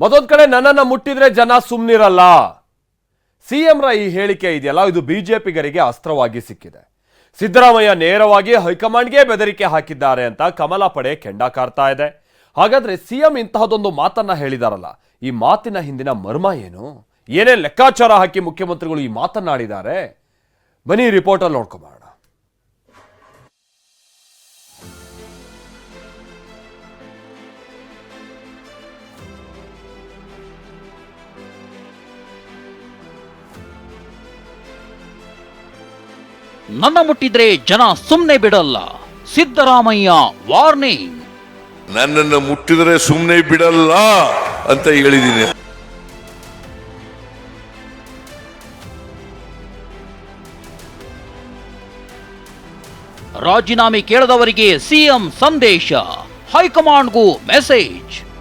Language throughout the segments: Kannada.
ಮತ್ತೊಂದ್ ಕಡೆ ನನ್ನನ್ನ ಮುಟ್ಟಿದ್ರೆ ಜನ ಸುಮ್ನಿರಲ್ಲ. ಸಿಎಂರ ಈ ಹೇಳಿಕೆ ಇದೆಯಲ್ಲ, ಇದು ಬಿಜೆಪಿಗರಿಗೆ ಅಸ್ತ್ರವಾಗಿ ಸಿಕ್ಕಿದೆ. ಸಿದ್ದರಾಮಯ್ಯ ನೇರವಾಗಿ ಹೈಕಮಾಂಡ್ಗೆ ಬೆದರಿಕೆ ಹಾಕಿದ್ದಾರೆ ಅಂತ ಕಮಲ ಪಡೆ ಕೆಂಡ ಕಾರ್ತಾ ಇದೆ. ಹಾಗಾದ್ರೆ ಸಿಎಂ ಇಂತಹದೊಂದು ಮಾತನ್ನ ಹೇಳಿದಾರಲ್ಲ, ಈ ಮಾತಿನ ಹಿಂದಿನ ಮರ್ಮ ಏನು? ಏನೇ ಲೆಕ್ಕಾಚಾರ ಹಾಕಿ ಮುಖ್ಯಮಂತ್ರಿಗಳು ಈ ಮಾತನ್ನಾಡಿದ್ದಾರೆ ಬನ್ನಿ ರಿಪೋರ್ಟಲ್ಲಿ ನೋಡ್ಕೊಂಬೋಣ ನನ್ನ ಮುಟ್ಟಿದ್ರೆ ಜನ ಸುಮ್ಮನೆ ಬಿಡಲ್ಲ. ಸಿದ್ದರಾಮಯ್ಯ ವಾರ್ನಿಂಗ್. ನನ್ನನ್ನು ಮುಟ್ಟಿದರೆ ಸುಮ್ಮನೆ ಬಿಡಲ್ಲ ಅಂತ ಹೇಳಿದ್ದೀನಿ. ರಾಜೀನಾಮೆ ಕೇಳದವರಿಗೆ ಸಿಎಂ ಸಂದೇಶ. ಹೈಕಮಾಂಡ್ಗೂ ಮೆಸೇಜ್.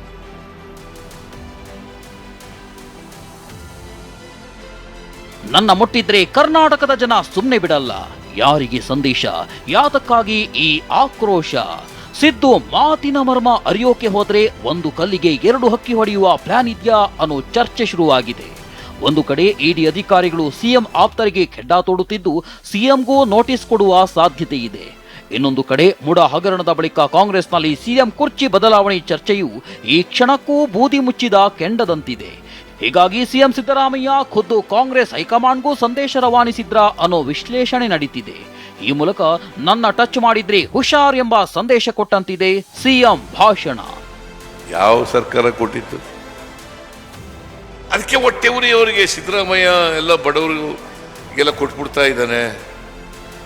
ನನ್ನ ಮುಟ್ಟಿದ್ರೆ ಕರ್ನಾಟಕದ ಜನ ಸುಮ್ಮನೆ ಬಿಡಲ್ಲ. ಯಾರಿಗೆ ಸಂದೇಶ? ಯಾತಕ್ಕಾಗಿ ಈ ಆಕ್ರೋಶ? ಸಿದ್ದು ಮಾತಿನ ಮರ್ಮ ಅರಿಯೋಕೆ ಹೋದ್ರೆ ಒಂದು ಕಲ್ಲಿಗೆ ಎರಡು ಹಕ್ಕಿ ಹೊಡೆಯುವ ಪ್ಲಾನ್ ಇದೆಯಾ ಅನ್ನೋ ಚರ್ಚೆ ಶುರುವಾಗಿದೆ. ಒಂದು ಕಡೆ ಇಡಿ ಅಧಿಕಾರಿಗಳು ಸಿಎಂ ಆಪ್ತರಿಗೆ ಖೆಡ್ಡಾ ತೋಡುತ್ತಿದ್ದು ಸಿಎಂಗೂ ನೋಟಿಸ್ ಕೊಡುವ ಸಾಧ್ಯತೆ ಇದೆ. ಇನ್ನೊಂದು ಕಡೆ ಮುಡ ಹಗರಣದ ಬಳಿಕ ಕಾಂಗ್ರೆಸ್ನಲ್ಲಿ ಸಿಎಂ ಕುರ್ಚಿ ಬದಲಾವಣೆ ಚರ್ಚೆಯು ಈ ಕ್ಷಣಕ್ಕೂ ಬೂದಿ ಮುಚ್ಚಿದ ಕೆಂಡದಂತಿದೆ. ಹೀಗಾಗಿ ಸಿಎಂ ಸಿದ್ದರಾಮಯ್ಯ ಖುದ್ದು ಕಾಂಗ್ರೆಸ್ ಹೈಕಮಾಂಡ್ಗೂ ಸಂದೇಶ ರವಾನಿಸಿದ್ರ ಅನ್ನೋ ವಿಶ್ಲೇಷಣೆ ನಡೀತಿದೆ. ಈ ಮೂಲಕ ನನ್ನ ಟಚ್ ಮಾಡಿದ್ರೆ ಹುಷಾರ್ ಎಂಬ ಸಂದೇಶ ಕೊಟ್ಟಂತಿದೆ ಸಿಎಂ ಭಾಷಣ. ಯಾವ ಸರ್ಕಾರ ಕೊಟ್ಟಿತ್ತು? ಅದಕ್ಕೆ ಹೊಟ್ಟೆ ಅವರಿಗೆ ಸಿದ್ದರಾಮಯ್ಯ ಎಲ್ಲ ಬಡವರು ಎಲ್ಲ ಕೊಟ್ಬಿಡ್ತಾ ಇದ್ದಾನೆ.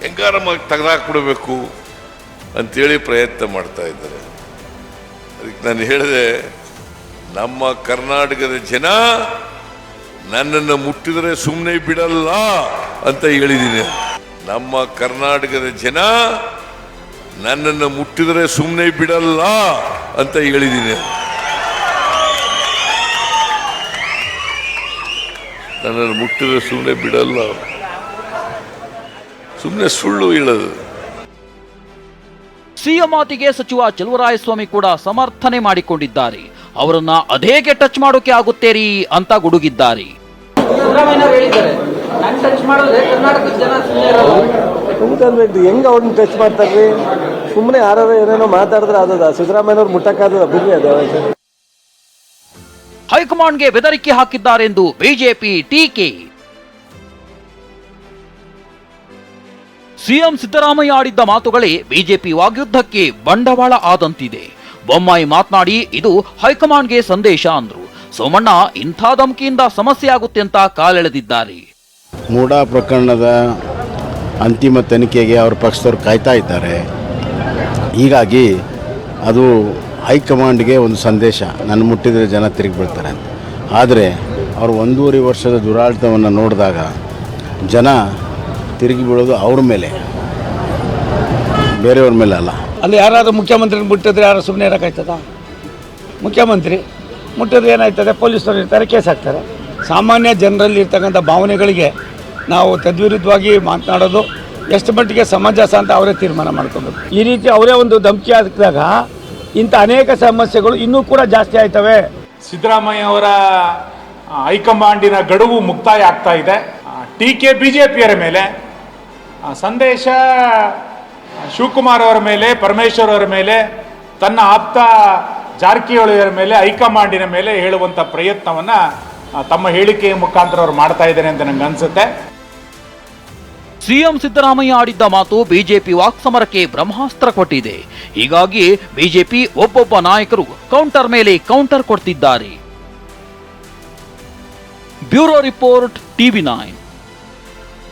ಹೆಂಗಾರ ತೆಗೆದಾಕ್ಬಿಡ್ಬೇಕು ಅಂತೇಳಿ ಪ್ರಯತ್ನ ಮಾಡ್ತಾ ಇದ್ದಾರೆ. ಅದಕ್ಕೆ ನಾನು ಹೇಳಿದೆ ನಮ್ಮ ಕರ್ನಾಟಕದ ಜನ ನನ್ನನ್ನು ಮುಟ್ಟಿದರೆ ಸುಮ್ಮನೆ ಬಿಡಲ್ಲ ಅಂತ ಹೇಳಿದ್ದೀನಿ. ನಮ್ಮ ಕರ್ನಾಟಕದ ಜನ ನನ್ನನ್ನು ಮುಟ್ಟಿದರೆ ಸುಮ್ಮನೆ ಬಿಡಲ್ಲ ಅಂತ ಹೇಳಿದ್ದೀನಿ. ನನ್ನನ್ನು ಮುಟ್ಟಿದರೆ ಸುಮ್ಮನೆ ಬಿಡಲ್ಲ. ಸುಮ್ಮನೆ ಸುಳ್ಳು ಹೇಳೋದು. ಸಿಎಂ ಮಾತಿಗೆ ಸಚಿವ ಚಲುವರಾಯಸ್ವಾಮಿ ಕೂಡ ಸಮರ್ಥನೆ ಮಾಡಿಕೊಂಡಿದ್ದಾರೆ. ಅವರನ್ನ ಅದೇಗೆ ಟಚ್ ಮಾಡೋಕೆ ಆಗುತ್ತೇರಿ ಅಂತ ಗುಡುಗಿದ್ದಾರೆ. ಹೆಂಗ್ ಅವ್ರನ್ನ ಟಚ್ ಮಾಡ್ತಾರ್ರಿ ಸುಮ್ಮನೆ ಯಾರು ಏನೇನೋ ಮಾತಾಡಿದ್ರೆ ಅದದ ಸಿದ್ದರಾಮಯ್ಯನವ್ರು ಮುಟ್ಟಕ್ಕಾದದ ಬಿಡ್ರಿ ಅದು. ಹೈಕಮಾಂಡ್ಗೆ ಬೆದರಿಕೆ ಹಾಕಿದ್ದಾರೆಂದು ಬಿಜೆಪಿ ಟೀಕೆ. ಸಿಎಂ ಸಿದ್ದರಾಮಯ್ಯ ಆಡಿದ್ದ ಮಾತುಗಳೇ ಬಿಜೆಪಿ ವಾಗ್ಯುದ್ಧಕ್ಕೆ ಬಂಡವಾಳ ಆದಂತಿದೆ. ಬೊಮ್ಮಾಯಿ ಮಾತನಾಡಿ, ಇದು ಹೈಕಮಾಂಡ್ಗೆ ಸಂದೇಶ ಅಂದ್ರು. ಸೋಮಣ್ಣ, ಇಂಥ ಧಮಕಿಯಿಂದ ಸಮಸ್ಯೆ ಆಗುತ್ತೆ ಅಂತ ಕಾಲೆಳೆದಿದ್ದಾರೆ. ಮೂಡಾ ಪ್ರಕರಣದ ಅಂತಿಮ ತನಿಖೆಗೆ ಅವ್ರ ಪಕ್ಷದವ್ರು ಕಾಯ್ತಾ ಇದ್ದಾರೆ. ಹೀಗಾಗಿ ಅದು ಹೈಕಮಾಂಡ್ಗೆ ಒಂದು ಸಂದೇಶ. ನನ್ನ ಮುಟ್ಟಿದರೆ ಜನ ತಿರುಗಿ ಬೀಳ್ತಾರೆ ಅಂತ. ಆದರೆ ಅವರು ಒಂದೂವರೆ ವರ್ಷದ ದುರಾಡಳಿತವನ್ನು ನೋಡಿದಾಗ ಜನ ತಿರುಗಿ ಬೀಳೋದು ಅವ್ರ ಮೇಲೆ. ಬೇರೆಯವ್ರ ಮೇಲೆ ಅಲ್ಲ. ಅಲ್ಲಿ ಯಾರಾದರೂ ಮುಖ್ಯಮಂತ್ರಿ ಮುಟ್ಟಿದ್ರೆ ಯಾರು ಸುಮ್ಮನೆ ಇರೋಕ್ಕಾಯ್ತದ? ಮುಖ್ಯಮಂತ್ರಿ ಮುಟ್ಟಿದ್ರೆ ಏನಾಯ್ತದೆ? ಪೊಲೀಸರು ಇರ್ತಾರೆ, ಕೇಸ್ ಹಾಕ್ತಾರೆ. ಸಾಮಾನ್ಯ ಜನರಲ್ಲಿ ಇರ್ತಕ್ಕಂಥ ಭಾವನೆಗಳಿಗೆ ನಾವು ತದ್ವಿರುದ್ಧವಾಗಿ ಮಾತನಾಡೋದು ಎಷ್ಟು ಮಟ್ಟಿಗೆ ಸಮಂಜಸ ಅಂತ ಅವರೇ ತೀರ್ಮಾನ ಮಾಡ್ಕೋಬೇಕು. ಈ ರೀತಿ ಅವರೇ ಒಂದು ಧಮಕಿ ಹಾಕಿದಾಗ ಇಂಥ ಅನೇಕ ಸಮಸ್ಯೆಗಳು ಇನ್ನೂ ಕೂಡ ಜಾಸ್ತಿ ಆಯ್ತವೆ. ಸಿದ್ದರಾಮಯ್ಯ ಅವರ ಹೈಕಮಾಂಡಿನ ಗಡುವು ಮುಕ್ತಾಯ ಆಗ್ತಾ ಇದೆ. ಟೀಕೆ ಬಿಜೆಪಿಯರ ಮೇಲೆ ಸಂದೇಶ ಶಿವಕುಮಾರ್ ಅವರ ಮೇಲೆ, ಪರಮೇಶ್ವರ್ ಅವರ ಮೇಲೆ, ತನ್ನ ಆಪ್ತ ಜಾರಕಿಹೊಳಿಯವರ ಮೇಲೆ, ಹೈಕಮಾಂಡಿನ ಮೇಲೆ ಹೇಳುವಂತ ಪ್ರಯತ್ನವನ್ನ ತಮ್ಮ ಹೇಳಿಕೆಯ ಮುಖಾಂತರ ಅವರು ಮಾಡ್ತಾ ಇದ್ದಾರೆ ಅಂತ ನಂಗೆ ಅನ್ಸುತ್ತೆ. ಸಿಎಂ ಸಿದ್ದರಾಮಯ್ಯ ಆಡಿದ್ದ ಮಾತು ಬಿಜೆಪಿ ವಾಕ್ಸಮರಕ್ಕೆ ಬ್ರಹ್ಮಾಸ್ತ್ರ ಕೊಟ್ಟಿದೆ. ಹೀಗಾಗಿ ಬಿಜೆಪಿ ಒಬ್ಬೊಬ್ಬ ನಾಯಕರು ಕೌಂಟರ್ ಮೇಲೆ ಕೌಂಟರ್ ಕೊಡ್ತಿದ್ದಾರೆ. Bureau report TV nine.